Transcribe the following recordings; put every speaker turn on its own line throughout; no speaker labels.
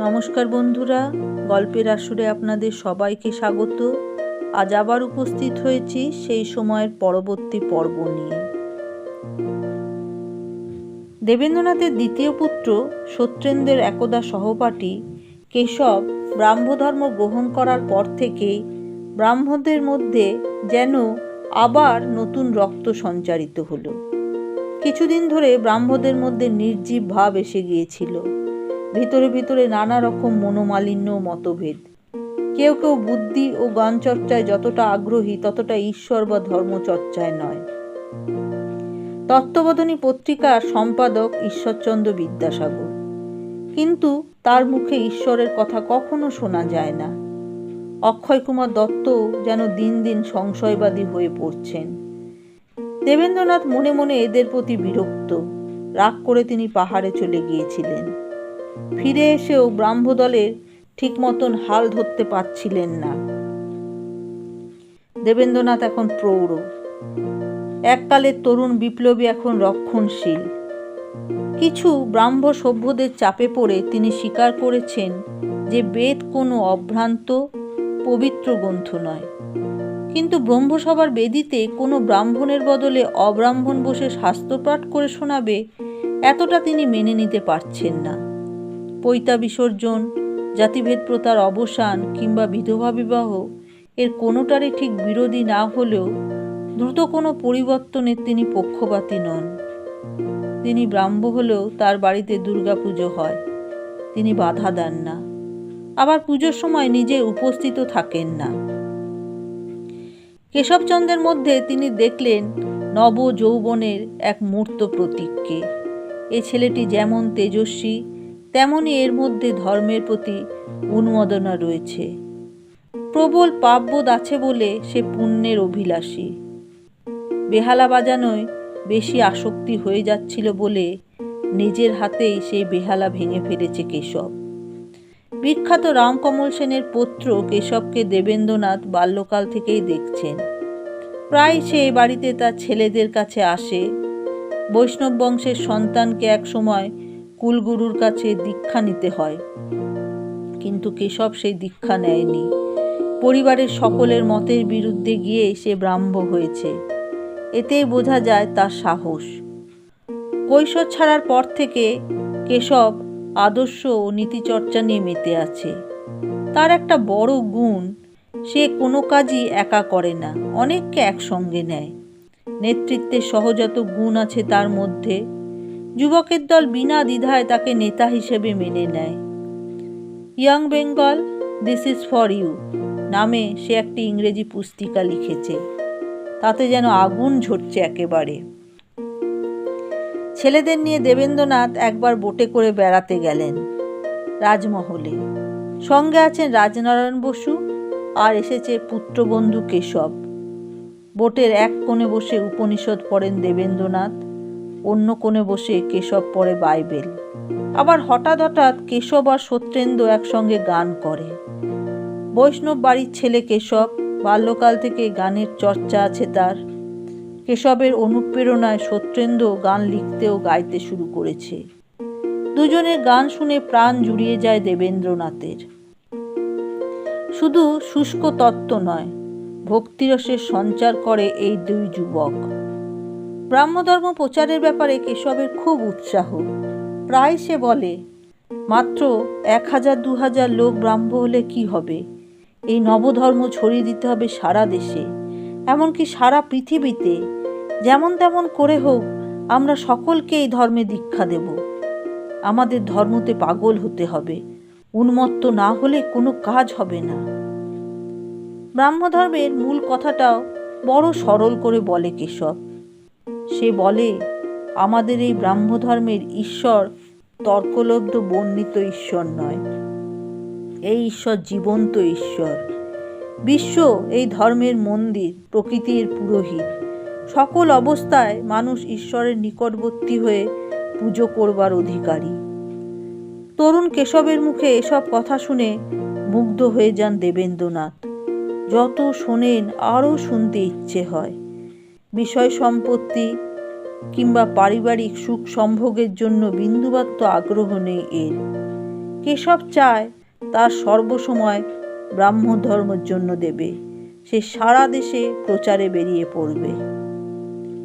নমস্কার বন্ধুরা, গল্পের আসরে আপনাদের সবাইকে স্বাগত। আজ আবার উপস্থিত হয়েছি সেই সময়ের পরবর্তী পর্ব নিয়ে। দেবেন্দ্রনাথের দ্বিতীয় পুত্র সত্যেন্দ্রের একদা সহপাঠী কেশব ব্রাহ্মধর্ম গ্রহণ করার পর থেকেই ব্রাহ্মদের মধ্যে যেন আবার নতুন রক্ত সঞ্চারিত হলো। কিছুদিন ধরে ব্রাহ্মদের মধ্যে নির্জীব ভাব এসে গিয়েছিল। ভিতরে ভিতরে নানা রকম মনোমালিন্য মতভেদ। কেউ কেউ বুদ্ধি ও গান চর্চায় যতটা আগ্রহী, ততটা ঈশ্বর বা ধর্মচর্চায় নয়। তত্ত্ববোধনী পত্রিকার সম্পাদক ঈশ্বরচন্দ্র বিদ্যাসাগর। কিন্তু তার মুখে ঈশ্বরের কথা কখনো শোনা যায় না। অক্ষয় কুমার দত্ত যেন দিন দিন সংশয়বাদী হয়ে পড়ছেন। দেবেন্দ্রনাথ মনে মনে এদের প্রতি বিরক্ত। রাগ করে তিনি পাহাড়ে চলে গিয়েছিলেন। ফিরে এসেও ব্রাহ্মদলের ঠিক মতন হাল ধরতে পারছিলেন না। দেবেন্দ্রনাথ এখন প্রৌঢ়। এককালের তরুণ বিপ্লবী এখন রক্ষণশীল। কিছু ব্রাহ্ম সভ্যদের চাপে পড়ে তিনি স্বীকার করেছেন যে বেদ কোনো অভ্রান্ত, পবিত্র গ্রন্থ নয়। কিন্তু ব্রহ্মসভার বেদিতে কোনো ব্রাহ্মণের বদলে অব্রাহ্মণ বসে শাস্ত্রপাঠ করে শোনাবে এতটা তিনি মেনে নিতে পারছেন না। পৈতা বিসর্জন, জাতিভেদ প্রথার অবসান কিংবা বিধবা বিবাহ, এর কোনোটারই ঠিক বিরোধী না হলেও দ্রুত কোনো পরিবর্তনের তিনি পক্ষপাতী নন। তিনি ব্রাহ্ম হলেও তার বাড়িতে দুর্গাপুজো হয়। তিনি বাধা দেন না। আবার পুজোর সময় নিজে উপস্থিত থাকেন না। কেশবচন্দ্রের মধ্যে তিনি দেখলেন নব যৌবনের এক মূর্ত প্রতীককে। এ ছেলেটি যেমন তেজস্বী তেমনই এর মধ্যে ধর্মের প্রতি উন্মাদনা রয়েছে। প্রবল পাপবোধ আছে বলে সে পুণ্যের অভিলাষী। বেহালা বাজানোয় বেশি আসক্তি হয়ে যাচ্ছিল বলে নিজের হাতেই সেই বেহালা ভেঙে ফেলেছে কেশব। বিখ্যাত রামকমল সেনের পুত্র কেশবকে দেবেন্দ্রনাথ বাল্যকাল থেকেই দেখছেন। প্রায় সে এ বাড়িতে তার ছেলেদের কাছে আসে। বৈষ্ণব বংশের সন্তানকে এক সময় কুলগুরুর কাছে দীক্ষা নিতে হয়। কিন্তু কেশব সেই দীক্ষা নেয়নি। পরিবারের সকলের মতের বিরুদ্ধে গিয়ে সে ব্রাহ্ম হয়েছে। এতেই বোঝা যায় তার সাহস। কৈশোর ছাড়ার পর থেকে কেশব আদর্শ ও নীতিচর্চা নিয়ে মেতে আছে। তার একটা বড় গুণ, সে কোনো কাজই একা করে না, অনেককে একসঙ্গে নেয়। নেতৃত্বের সহজাত গুণ আছে তার মধ্যে। যুবকের দল বিনা দ্বিধায় তাকে নেতা হিসেবে মেনে নেয়। Young Bengal this is for you নামে সে একটি ইংরেজি পুস্তিকা লিখেছে। তাতে যেন আগুন ঝরছে একেবারে। ছেলেদের নিয়ে দেবেন্দ্রনাথ একবার বোটে করে বেড়াতে গেলেন রাজমহলে। সঙ্গে আছেন রাজনারায়ণ বসু আর এসেছে পুত্রবন্ধু কেশব। বোটের এক কোণে বসে উপনিষদ পড়েন দেবেন্দ্রনাথ। অন্য কোণে বসে কেশব পড়ে বাইবেল। আবার হঠাৎ হঠাৎ কেশব আর সত্যেন্দ্র একসঙ্গে গান করে। বৈষ্ণব বাড়ির ছেলে কেশব, বাল্যকাল থেকে গানের চর্চা আছে তার। কেশবের অনুপ্রেরণায় সত্যেন্দ্র গান লিখতে ও গাইতে শুরু করেছে। দুজনের গান শুনে প্রাণ জুড়িয়ে যায় দেবেন্দ্রনাথের। শুধু শুষ্ক তত্ত্ব নয় ভক্তিরসের সঞ্চার করে এই দুই যুবক। ব্রাহ্মধর্ম প্রচারের ব্যাপারে কেশবের খুব উৎসাহ। প্রায় সে বলে, মাত্র এক হাজার, দু হাজার লোক ব্রাহ্ম হলে কি হবে? এই নবধর্ম ছড়িয়ে দিতে হবে সারা দেশে। এমনকি সারা পৃথিবীতে। যেমন তেমন করে হোক, আমরা সকলকে এই ধর্মে দীক্ষা দেব। আমাদের ধর্মতে পাগল হতে হবে। উন্মত্ত না হলে কোনো কাজ হবে না। ব্রাহ্মধর্মের মূল কথাটাও বড় সরল করে বলে কেশব। সে বলে, আমাদের এই ব্রাহ্মধর্মের ঈশ্বর তর্কলব্ধ বর্ণিত ঈশ্বর নয়। এই ঈশ্বর জীবন্ত ঈশ্বর। বিশ্ব এই ধর্মের মন্দির, প্রকৃতির পুরোহিত। সকল অবস্থায় মানুষ ঈশ্বরের নিকটবর্তী হয়ে পুজো করবার অধিকারী তরুণ কেশবের মুখে এসব কথা শুনে মুগ্ধ হয়ে যান দেবেন্দ্রনাথ। যত শোনেন, আরও শুনতে ইচ্ছে হয়। বিষয় সম্পত্তি কিংবা পারিবারিক সুখ সম্ভোগের জন্য বিন্দুমাত্র আগ্রহ নেই এর। কেশব চায়, তার সর্বসময় ব্রাহ্ম ধর্মের জন্য দেবে। সে সারা দেশে প্রচারে বেরিয়ে পড়বে।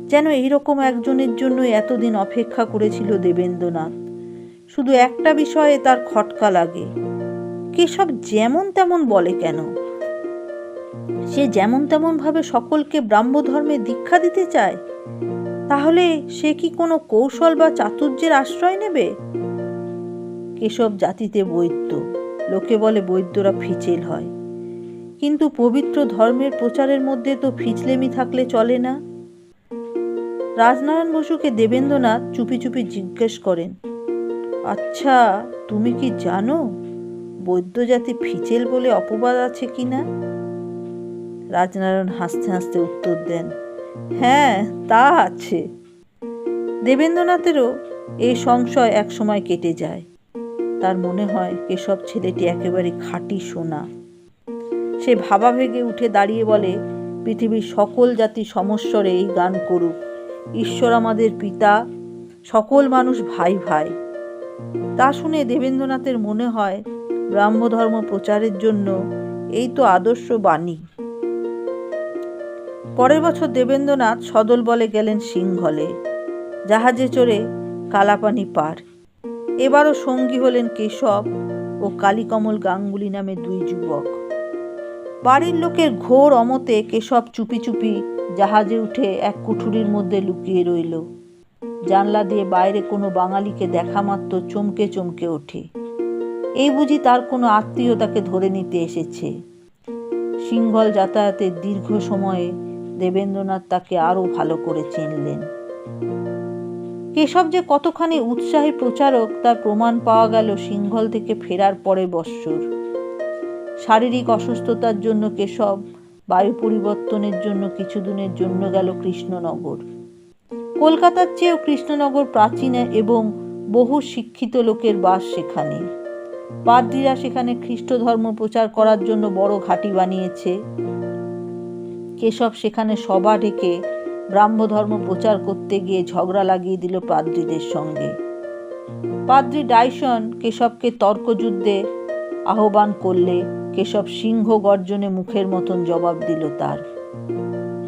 যেন এইরকম একজনের জন্য এতদিন অপেক্ষা করেছিল দেবেন্দ্রনাথ। শুধু একটা বিষয়ে তার খটকা লাগে। কেশব যেমন তেমন বলে কেন? সে যেমন তেমনভাবে সকলকে ব্রাহ্ম ধর্মে দীক্ষা দিতে চায়, তাহলে সে কি কোনো কৌশল বা চাতুর্যের আশ্রয় নেবে? কেশব জাতিতে বৈদ্য, লোকে বলে বৈদ্যরা ফিচেল হয়। কিন্তু পবিত্র ধর্মের প্রচারের মধ্যে তো ফিচলেমি থাকলে চলে না। রাজনারায়ণ বসুকে দেবেন্দ্রনাথ চুপি চুপি জিজ্ঞেস করেন আচ্ছা তুমি কি জানো বৈদ্য জাতি ফিচেল বলে অপবাদ আছে কি না? রাজনারায়ণ হাসতে হাসতে উত্তর দেন হ্যাঁ তা আছে। দেবেন্দ্রনাথেরও এই সংশয় একসময় কেটে যায়। তার মনে হয় কেশব ছেলেটি একেবারে খাঁটি সোনা। সে ভাবাবেগে উঠে দাঁড়িয়ে বলে, পৃথিবীর সকল জাতি সমস্বরে এই গান করুক। ঈশ্বর আমাদের পিতা, সকল মানুষ ভাই ভাই। তা শুনে দেবেন্দ্রনাথের মনে হয় ব্রাহ্মধর্ম প্রচারের জন্য এই তো আদর্শ বাণী। পরের বছর দেবেন্দ্রনাথ সদল বলে গেলেন সিংহলে। জাহাজে চড়ে কালাপানি পার। এবারও সঙ্গী হলেন কেশব ও কালীকমল গাঙ্গুলি নামে দুই যুবক। বাড়ির লোকের ঘোর অমতে কেশব চুপি চুপি জাহাজে উঠে এক কুঠুরির মধ্যে লুকিয়ে রইল। জানলা দিয়ে বাইরে কোনো বাঙালিকে দেখা মাত্র চমকে চমকে ওঠে। এই বুঝি তার কোনো আত্মীয় তাকে ধরে নিতে এসেছে। সিংহল যাতায়াতের দীর্ঘ সময়ে দেবেন্দ্রনাথ তাকে আরও ভালো করে চিনলেন। কেশব যে কতখানি উৎসাহী প্রচারক, তার প্রমাণ পাওয়া গেল সিংহল থেকে ফেরার পরে বৎসর। শারীরিক অসুস্থতার জন্য কেশব, বায়ু পরিবর্তনের জন্য কিছুদিনের জন্য গেল কৃষ্ণনগর। কলকাতার চেয়েও কৃষ্ণনগর প্রাচীন এবং বহু শিক্ষিত লোকের বাস সেখানে। পাদ্রীরা সেখানে খ্রিস্ট ধর্ম প্রচার করার জন্য বড় ঘাঁটি বানিয়েছে। কেশব সেখানে সভা ডেকে ব্রাহ্মধর্ম প্রচার করতে গিয়ে ঝগড়া লাগিয়ে দিল পাদ্রীদের সঙ্গে। পাদ্রী ডাইসন কেশবকে তর্কযুদ্ধে আহ্বান করলে কেশব সিংহ গর্জনে মুখের মতন জবাব দিল তার।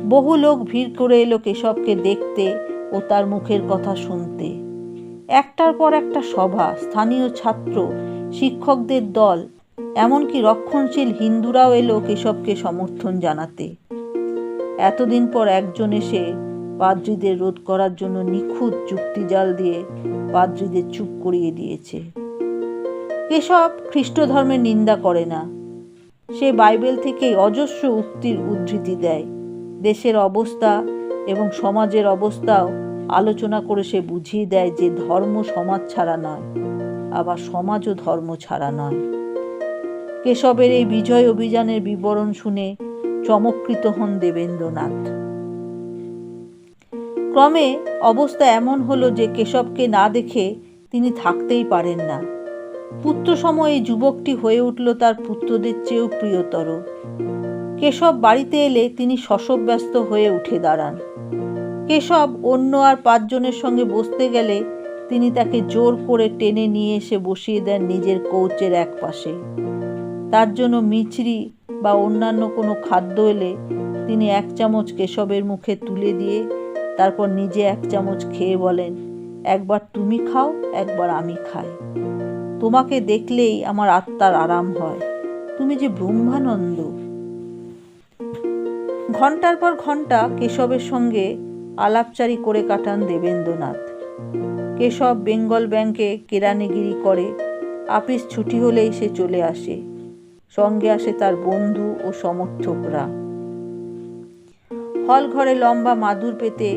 বহু লোক ভিড় করে এলো কেশবকে দেখতে ও তার মুখের কথা শুনতে। একটার পর একটা সভা, স্থানীয় ছাত্র, শিক্ষকদের দল, এমনকি রক্ষণশীল হিন্দুরাও এলো কেশবকে সমর্থন জানাতে। এতদিন পর একজন এসে পাদ্রীদের রোধ করার জন্য নিখুঁত যুক্তিজাল দিয়ে পাদ্রীদের চুপ করিয়ে দিয়েছে। কেশব খ্রিস্ট ধর্মের নিন্দা করে না। সে বাইবেল থেকেই অজস্র উক্তির উদ্ধৃতি দেয়। দেশের অবস্থা এবং সমাজের অবস্থাও আলোচনা করে সে বুঝিয়ে দেয় যে ধর্ম সমাজ ছাড়া নয়, আবার সমাজও ধর্ম ছাড়া নয়। কেশবের এই বিজয় অভিযানের বিবরণ শুনে চমৎকৃত হন দেবেন্দ্রনাথ। ক্রমে অবস্থা এমন হলো যে কেশবকে না দেখে তিনি থাকতেই পারেন না। পুত্র সময়ে যুবকটি হয়ে উঠল তার পুত্রদের চেয়েও প্রিয়তর। কেশব বাড়িতে এলে তিনি শশব্যস্ত হয়ে উঠে দাঁড়ান। কেশব অন্য আর পাঁচজনের সঙ্গে বসতে গেলে তিনি তাকে জোর করে টেনে নিয়ে এসে বসিয়ে দেন নিজের কৌচের এক পাশে তার জন্য মিছরি বা অন্যান্য কোনো খাদ্য এলে তিনি এক চামচ কেশবের মুখে তুলে দিয়ে তারপর নিজে এক চামচ খেয়ে বলেন, একবার তুমি খাও, একবার আমি খাই। তোমাকে দেখলেই আমার আত্মার আরাম হয়। তুমি যে ব্রহ্মানন্দ ঘণ্টার পর ঘণ্টা কেশবের সঙ্গে আলাপচারি করে কাটান দেবেন্দ্রনাথ। কেশব বেঙ্গল ব্যাংকে কেরানিগিরি করে আপিস ছুটি হলেই সে চলে আসে। সঙ্গে আসে তার বন্ধু ও সমর্থকরা। হল ঘরে লম্বা মাদুর পেতে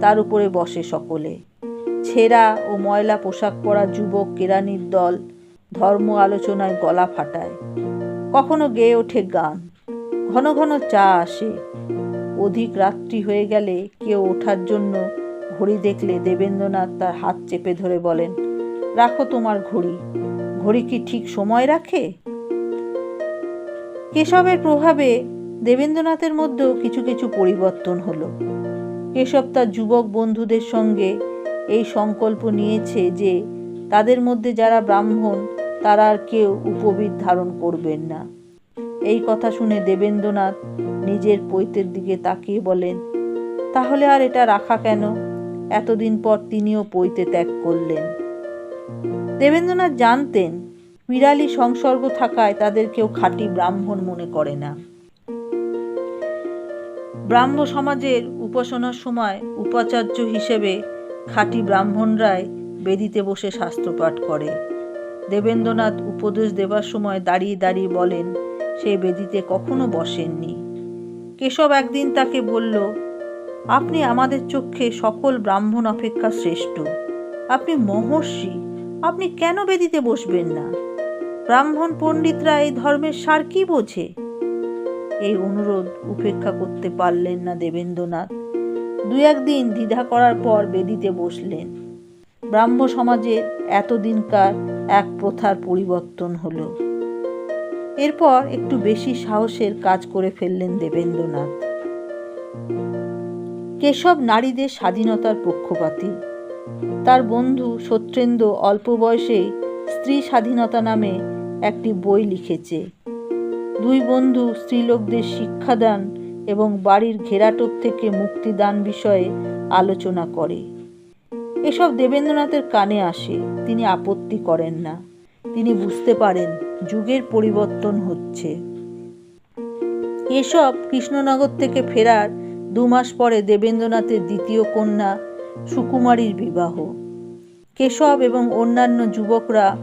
তার উপরে বসে সকলে। ছেঁড়া ও ময়লা পোশাক পরা যুবক কেরানির দল ধর্ম আলোচনায় গলা ফাটায়। কখনো গেয়ে ওঠে গান, ঘন ঘন চা আসে। অধিক রাত্রি হয়ে গেলে কেউ ওঠার জন্য ঘড়ি দেখলে দেবেন্দ্রনাথ তার হাত চেপে ধরে বলেন, রাখো তোমার ঘড়ি। ঘড়ি কি ঠিক সময় রাখে? কেশবের প্রভাবে দেবেন্দ্রনাথের মধ্যেও কিছু কিছু পরিবর্তন হলো। কেশব তার যুবক বন্ধুদের সঙ্গে এই সংকল্প নিয়েছে যে তাদের মধ্যে যারা ব্রাহ্মণ, তারা আর কেউ উপবিদ ধারণ করবেন না। এই কথা শুনে দেবেন্দ্রনাথ নিজের পৈতের দিকে তাকিয়ে বলেন, তাহলে আর এটা রাখা কেন? এতদিন পর তিনিও পৈতে ত্যাগ করলেন। দেবেন্দ্রনাথ জানতেন বিড়ালি সংসর্গ থাকায় তাদের কেউ খাঁটি ব্রাহ্মণ মনে করে না। ব্রাহ্ম সমাজের উপাসনার সময় উপাচার্য হিসেবে খাঁটি ব্রাহ্মণরাই বেদিতে বসে শাস্ত্রপাঠ করে। দেবেন্দ্রনাথ উপদেশ দেবার সময় দাঁড়িয়ে দাঁড়িয়ে বলেন, সে বেদিতে কখনো বসেননি। কেশব একদিন তাকে বলল, আপনি আমাদের চক্ষে সকল ব্রাহ্মণ অপেক্ষা শ্রেষ্ঠ। আপনি মহর্ষি। আপনি কেন বেদিতে বসবেন না? ব্রাহ্মণ পণ্ডিতরা এই ধর্মের সার কি বোঝে? এই অনুরোধ উপেক্ষা করতে পারলেন না দেবেন্দ্রনাথ। দু একদিন দ্বিধা করার পর বেদিতে বসলেন। ব্রাহ্ম সমাজে এতদিনকার এক প্রথার পরিবর্তন হলো। এরপর একটু বেশি সাহসের কাজ করে ফেললেন দেবেন্দ্রনাথ। কেশব নারীদের স্বাধীনতার পক্ষপাতী। তার বন্ধু সত্যেন্দ্র অল্প বয়সেই স্ত্রী স্বাধীনতা নামে একটি বই লিখেছে। দুই বন্ধু স্ত্রীলোকদের শিক্ষাদান এবং বাড়ির ঘেরাটোপ থেকে মুক্তিদান বিষয়ে আলোচনা করে। এসব দেবেন্দ্রনাথের কানে আসে, তিনি আপত্তি করেন না। তিনি বুঝতে পারেন, যুগের পরিবর্তন হচ্ছে। এসব কৃষ্ণনগর থেকে ফেরার দু মাস পরে দেবেন্দ্রনাথের দ্বিতীয় কন্যা সুকুমারীর বিবাহ। কেশব এবং অন্যান্য যুবকরা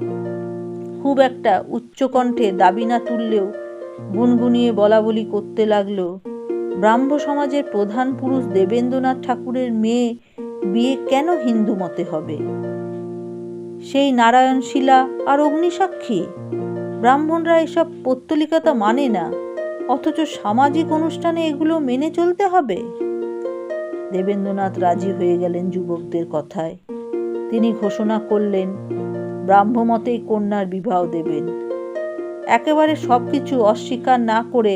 খুব একটা উচ্চকণ্ঠে দাবি না তুললেও গুনগুনিয়ে বলা বলি করতে লাগল। ব্রাহ্ম সমাজের প্রধান পুরুষ দেবেন্দ্রনাথ ঠাকুরের মেয়ে বিয়ে কেন হিন্দু মতে হবে? সেই নারায়ণ শিলা আর অগ্নিসাক্ষী? ব্রাহ্মণরা এসব পত্তলিকতা মানে না, অথচ সামাজিক অনুষ্ঠানে এগুলো মেনে চলতে হবে? দেবেন্দ্রনাথ রাজি হয়ে গেলেন যুবকদের কথায়। তিনি ঘোষণা করলেন ব্রাহ্মমতেই কন্যার বিবাহ দেবেন। একেবারে সব কিছু অস্বীকার না করে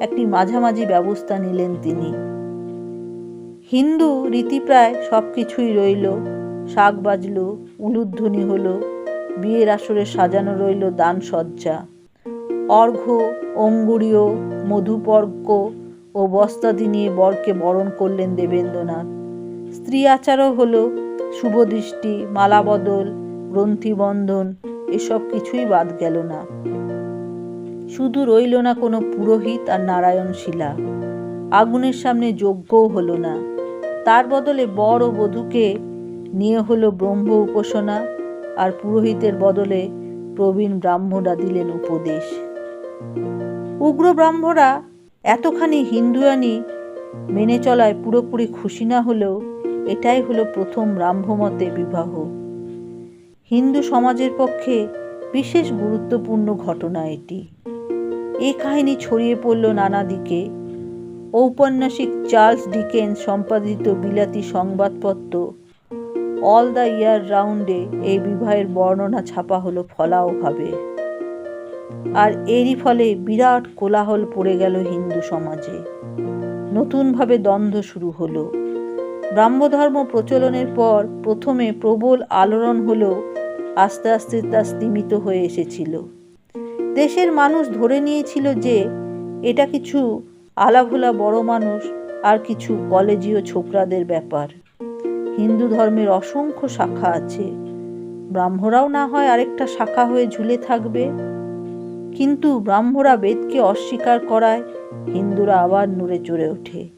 একটি মাঝামাঝি ব্যবস্থা নিলেন তিনি। হিন্দু রীতি প্রায় সব কিছুই রইল, শাক বাজলো, উলুধ্বনি হলো, বিয়ের আসরে সাজানো রইল দান সজ্জা অর্ঘ্য অঙ্গুরীয় মধুপর্ক ও বস্তাদি নিয়ে বরকে বরণ করলেন দেবেন্দ্রনাথ। স্ত্রী আচারও হলো শুভদৃষ্টি মালাবদল গ্রন্থিবন্ধন, এসব কিছুই বাদ গেল না। শুধু রইল না কোনো পুরোহিত আর নারায়ণ শিলা আগুনের সামনে যজ্ঞও হলো না। তার বদলে বর ও বধূকে নিয়ে হলো ব্রহ্ম উপাসনা আর পুরোহিতের বদলে প্রবীণ ব্রাহ্মরা দিলেন উপদেশ। উগ্র ব্রাহ্মরা এতখানি হিন্দুয়ানি মেনে চলায় পুরোপুরি খুশি না হলেও এটাই হলো প্রথম ব্রাহ্মমতে বিবাহ। হিন্দু সমাজের পক্ষে বিশেষ গুরুত্বপূর্ণ ঘটনা এটি। এ কাহিনী ছড়িয়ে পড়ল নানা দিকে। ঔপন্যাসিক চার্লস ডিকেন সম্পাদিত বিলাতি সংবাদপত্র অল দ্য ইয়ার রাউন্ডে এই বিবাহের বর্ণনা ছাপা হলো ফলাওভাবে আর এরই ফলে বিরাট কোলাহল পড়ে গেল হিন্দু সমাজে। নতুনভাবে দ্বন্দ্ব শুরু হলো। ব্রাহ্মধর্ম প্রচলনের পর প্রথমে প্রবল আলোড়ন হলেও আস্তে আস্তে তা স্তিমিত হয়ে এসেছিল। দেশের মানুষ ধরে নিয়েছিল যে, এটা কিছু আলাভোলা বড় মানুষ আর কিছু কলেজীয় ছোকরাদের ব্যাপার। হিন্দু ধর্মের অসংখ্য শাখা আছে। ব্রাহ্মরাও না হয় আরেকটা শাখা হয়ে ঝুলে থাকবে। কিন্তু ব্রাহ্মরা বেদকে অস্বীকার করায় হিন্দুরা আবার নড়ে চড়ে ওঠে।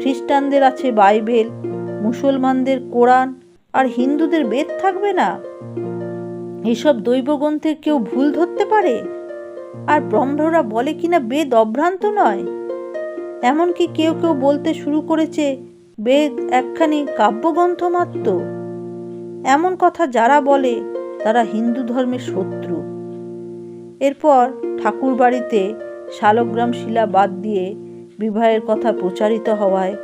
খ্রিস্টানদের আছে বাইবেল, মুসলমানদের কোরআন, আর হিন্দুদের বেদ থাকবে না? এসব দৈবগ্রন্থে কেউ ভুল ধরতে পারে? আর ব্রহ্মরা বলে কিনা বেদ অভ্রান্ত নয়? এমনকি কেউ কেউ বলতে শুরু করেছে, বেদ একখানি কাব্যগ্রন্থ মাত্র। এমন কথা যারা বলে, তারা হিন্দু ধর্মের শত্রু। এরপর ঠাকুর বাড়িতে শালগ্রাম শিলা বাদ দিয়ে বিবাহের কথা প্রচারিত হওয়ায়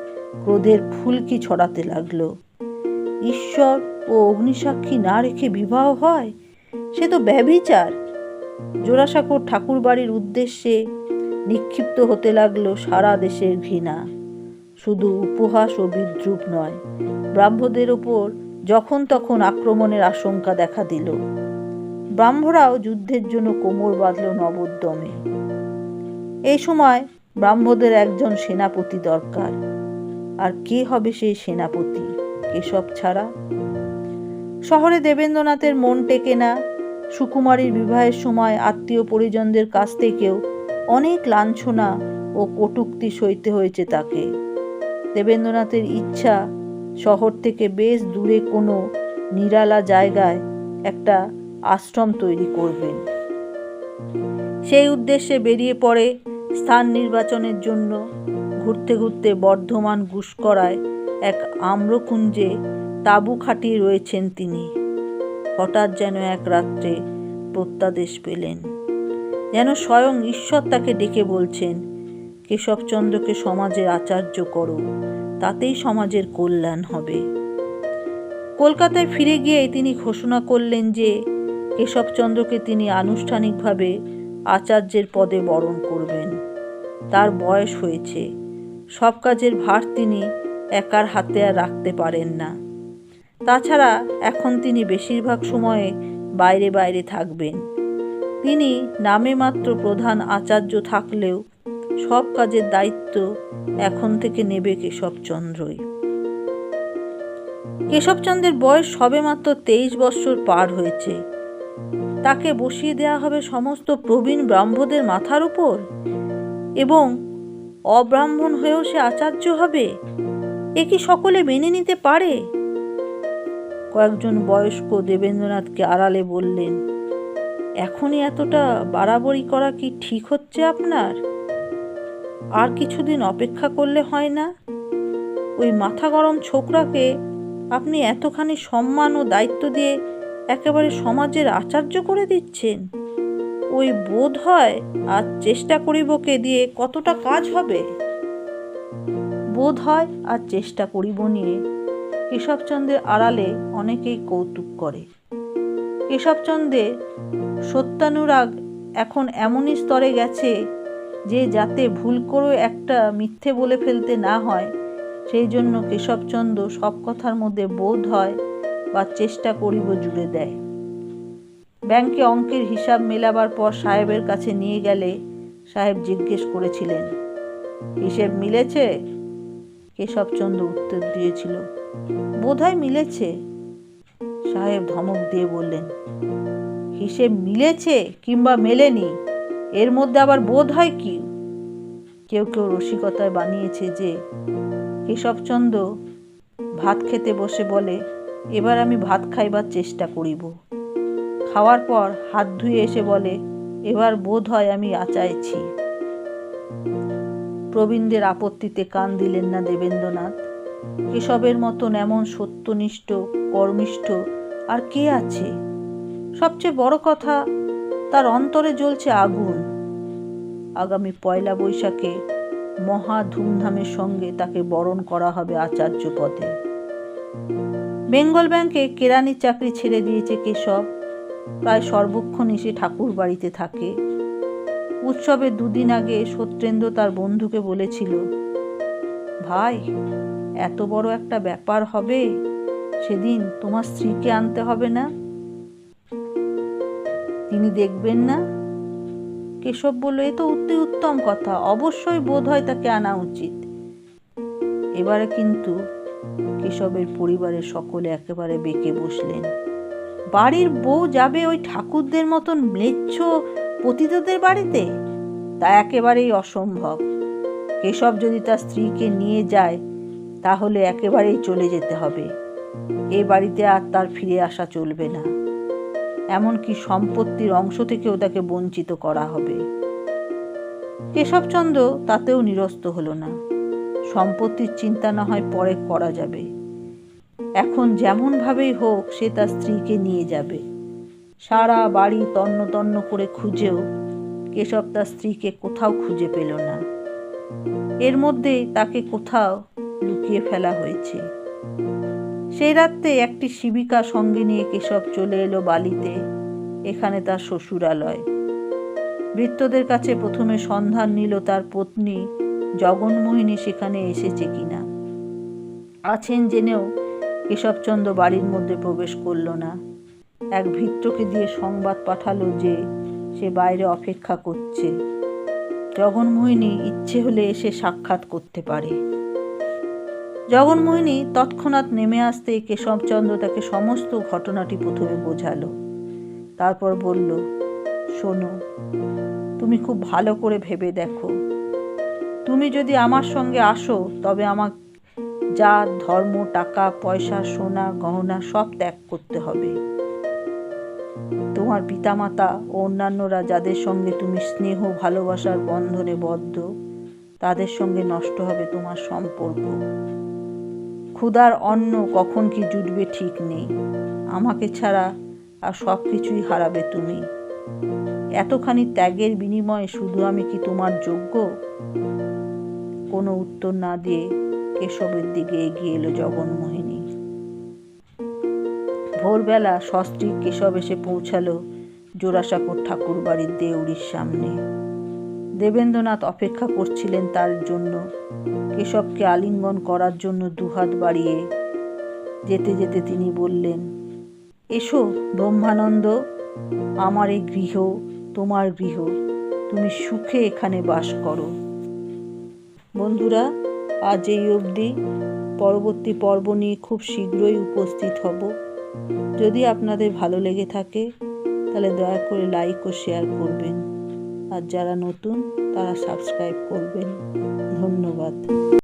ক্রোধের ফুলকি ছড়াতে লাগল। ঈশ্বর ও অগ্নিসাক্ষী না রেখে বিবাহ হয়? সে তো ব্যভিচার। জোড়াসাঁকোর ঠাকুর বাড়ির উদ্দেশ্যে নিক্ষিপ্ত হতে লাগল সারা দেশের ঘৃণা। শুধু উপহাস ও বিদ্রুপ নয়, ব্রাহ্মদের ওপর যখন তখন আক্রমণের আশঙ্কা দেখা দিল। ব্রাহ্মরাও যুদ্ধের জন্য কোমর বাঁধল নবোদ্যমে। এই সময় ব্রাহ্মদের একজন সেনাপতি দরকার। আর কে হবে সেই সেনাপতি, কেশব ছাড়া? শহরে দেবেন্দ্রনাথের মন টেকে না। সুকুমারীর বিবাহের সময় আত্মীয় পরিজনদের কাছ থেকেও অনেক লাঞ্ছনা ও কটুক্তি সইতে হয়েছে তাকে। দেবেন্দ্রনাথের ইচ্ছা শহর থেকে বেশ দূরে কোনো নিরালা জায়গায় একটা আশ্রম তৈরি করবেন। সেই উদ্দেশ্যে বেরিয়ে পড়ে স্থান নির্বাচনের জন্য। ঘুরতে ঘুরতে বর্ধমান গুসকরায় এক আম্রকুঞ্জে তাঁবু খাটিয়ে রয়েছেন তিনি। হঠাৎ যেন এক রাত্রে প্রত্যাদেশ পেলেন। যেন স্বয়ং ঈশ্বর তাকে ডেকে বলছেন কেশবচন্দ্রকে সমাজের আচার্য করো, তাতেই সমাজের কল্যাণ হবে। কলকাতায় ফিরে গিয়ে তিনি ঘোষণা করলেন যে কেশবচন্দ্রকে তিনি আনুষ্ঠানিকভাবে আচার্যের পদে বরণ করবেন। তার বয়স হয়েছে। সব কাজের ভার তিনি একার হাতে আর রাখতে পারেন না। তাছাড়া এখন তিনি বেশিরভাগ সময়ে বাইরে বাইরে থাকবেন। তিনি নামে মাত্র প্রধান আচার্য থাকলেও সব কাজের দায়িত্ব এখন থেকে নেবে কেশবচন্দ্রই কেশবচন্দ্রের বয়স সবেমাত্র তেইশ বৎসর পার হয়েছে। তাকে বসিয়ে দেওয়া হবে সমস্ত প্রবীণ ব্রাহ্মদের মাথার উপর? এবং অব্রাহ্মণ হয়েও সে আচার্য হবে? এ কি সকলে মেনে নিতে পারে? কয়েকজন বয়স্ক দেবেন্দ্রনাথকে আড়ালে বললেন, এখনই এতটা বাড়াবাড়ি করা কি ঠিক হচ্ছে আপনার? আর কিছুদিন অপেক্ষা করলে হয় না? ওই মাথা গরম ছোকরাকে আপনি এতখানি সম্মান ও দায়িত্ব দিয়ে একেবারে সমাজের আচার্য করে দিচ্ছেন? ওই বোধ হয় আর চেষ্টা করিবকে দিয়ে কতটা কাজ হবে? বোধ হয় আর চেষ্টা করিব নিয়ে কেশবচন্দ্রের আড়ালে অনেকেই কৌতুক করে। কেশবচন্দ্রের সত্যানুরাগ এখন এমনই স্তরে গেছে যে যাতে ভুল করে একটা মিথ্যে বলে ফেলতে না হয়, সেই জন্য কেশবচন্দ্র সব কথার মধ্যে বোধ হয় বা চেষ্টা করিব জুড়ে দেয়। ব্যাংকে অঙ্কের হিসাব মেলাবার পর সাহেবের কাছে নিয়ে গেলে সাহেব জিজ্ঞেস করেছিলেন, হিসেব মিলেছে? কেশবচন্দ্র উত্তর দিয়েছিল বোধহয় মিলেছে। সাহেব ধমক দিয়ে বললেন, হিসেব মিলেছে কিংবা মেলেনি, এর মধ্যে আবার বোধ হয় কি? কেউ কেউ রসিকতায় বানিয়েছে যে, কেশবচন্দ্র ভাত খেতে বসে বলে, এবার আমি ভাত খাইবার চেষ্টা করিব। খাওয়ার পর হাত ধুয়ে এসে বলে, এবার বোধ হয় আমি আচাইছি। প্রবীণদের আপত্তিতে কান দিলেন না দেবেন্দ্রনাথ। কেশবের মতন এমন সত্যনিষ্ঠ, কর্মিষ্ঠ আর কে আছে? সবচেয়ে বড় কথা, তার অন্তরে জ্বলছে আগুন। আগামী পয়লা বৈশাখে মহা ধুমধামের সঙ্গে তাকে বরণ করা হবে আচার্য পদে। বেঙ্গল ব্যাংকে কেরানির চাকরি ছেড়ে দিয়েছে কেশব। প্রায় সর্বক্ষণ এসে ঠাকুর বাড়িতে থাকে। উৎসবের দুদিন আগে সত্যেন্দ্র তার বন্ধুকে বলেছিল, ভাই এত বড় একটা ব্যাপার হবে? সেদিন তোমার স্ত্রীকে আনতে হবে না? তিনি দেখবেন না? কেশব বলল, এ তো অতি উত্তম কথা। অবশ্যই বোধ হয় তাকে আনা উচিত। এবারে কিন্তু কেশবের পরিবারের সকলে একেবারে বেঁকে বসলেন। বাড়ির বউ যাবে ওই ঠাকুরদের মতন ম্লেচ্ছ পতিতদের বাড়িতে? তা একেবারেই অসম্ভব। কেশব যদি তার স্ত্রীকে নিয়ে যায় তাহলে একেবারেই চলে যেতে হবে। এ বাড়িতে আর তার ফিরে আসা চলবে না। এমনকি সম্পত্তির অংশ থেকেও তাকে বঞ্চিত করা হবে। কেশবচন্দ্র তাতেও নিরস্ত হলো না। সম্পত্তির চিন্তা না হয় পরে করা যাবে। এখন যেমনভাবেই হোক সে তার স্ত্রীকে নিয়ে যাবে। সারা বাড়ি তন্ন তন্ন করে খুঁজেও কেশব তার স্ত্রীকে কোথাও খুঁজে পেল না। এর মধ্যেই তাকে কোথাও লুকিয়ে ফেলা হয়েছে। সেই রাত্রে একটি শিবিকা সঙ্গে নিয়ে কেশব চলে এলো বালিতে, এখানে তার শ্বশুরালয়। বৃত্তদের কাছে প্রথমে সন্ধান নিল তার পত্নী, জগন্মোহিনী সেখানে এসেছে কিনা। আছেন জেনেও কেশবচন্দ্র বাড়ির মধ্যে প্রবেশ করল না। এক ভৃত্যকে দিয়ে সংবাদ পাঠালো যে সে বাইরে অপেক্ষা করছে। জগনমোহিনী ইচ্ছে হলে এসে সাক্ষাৎ করতে পারে। জগনমোহিনী তৎক্ষণাৎ নেমে আসতে কেশবচন্দ্র তাকে সমস্ত ঘটনাটি প্রথমে বোঝালো। তারপর বলল, শোনো, তুমি খুব ভালো করে ভেবে দেখো। তুমি যদি আমার সঙ্গে আসো, তবে আমার যা ধর্ম, টাকা, পয়সা, সোনা, গহনা সব ত্যাগ করতে হবে। তোমার পিতামাতা ও অন্যান্যরা যাদের সঙ্গে তুমি স্নেহ, ভালোবাসার বন্ধনে বদ্ধ, তাদের সঙ্গে নষ্ট হবে তোমার সম্পর্ক। ক্ষুধার অন্ন কখন কি জুটবে ঠিক নেই। আমাকে ছাড়া আর সব কিছুই হারাবে তুমি। এতখানি ত্যাগের বিনিময়ে শুধু আমি কি তোমার যোগ্য? কোনো উত্তর না দিয়ে কেশবের দিকে এগিয়ে এলো জগন্মোহিনী। ভোরবেলা সস্ত্রীক কেশব এসে পৌঁছালো জোড়াসাঁকোর ঠাকুর বাড়ির দেউড়ির সামনে। দেবেন্দ্রনাথ অপেক্ষা করছিলেন তার জন্য। কেশবকে আলিঙ্গন করার জন্য দুহাত বাড়িয়ে যেতে যেতে তিনি বললেন, এসো ব্রহ্মানন্দ, আমার এই গৃহ, তোমার গৃহ, তুমি সুখে এখানে বাস করো। বন্ধুরা, আজ এই অবধি। পরবর্তী পর্ব নিয়ে খুব শীঘ্রই উপস্থিত হব। যদি আপনাদের ভালো লেগে থাকে, তাহলে দয়া করে লাইক ও শেয়ার করবেন। আর যারা নতুন, তারা সাবস্ক্রাইব করবেন। ধন্যবাদ।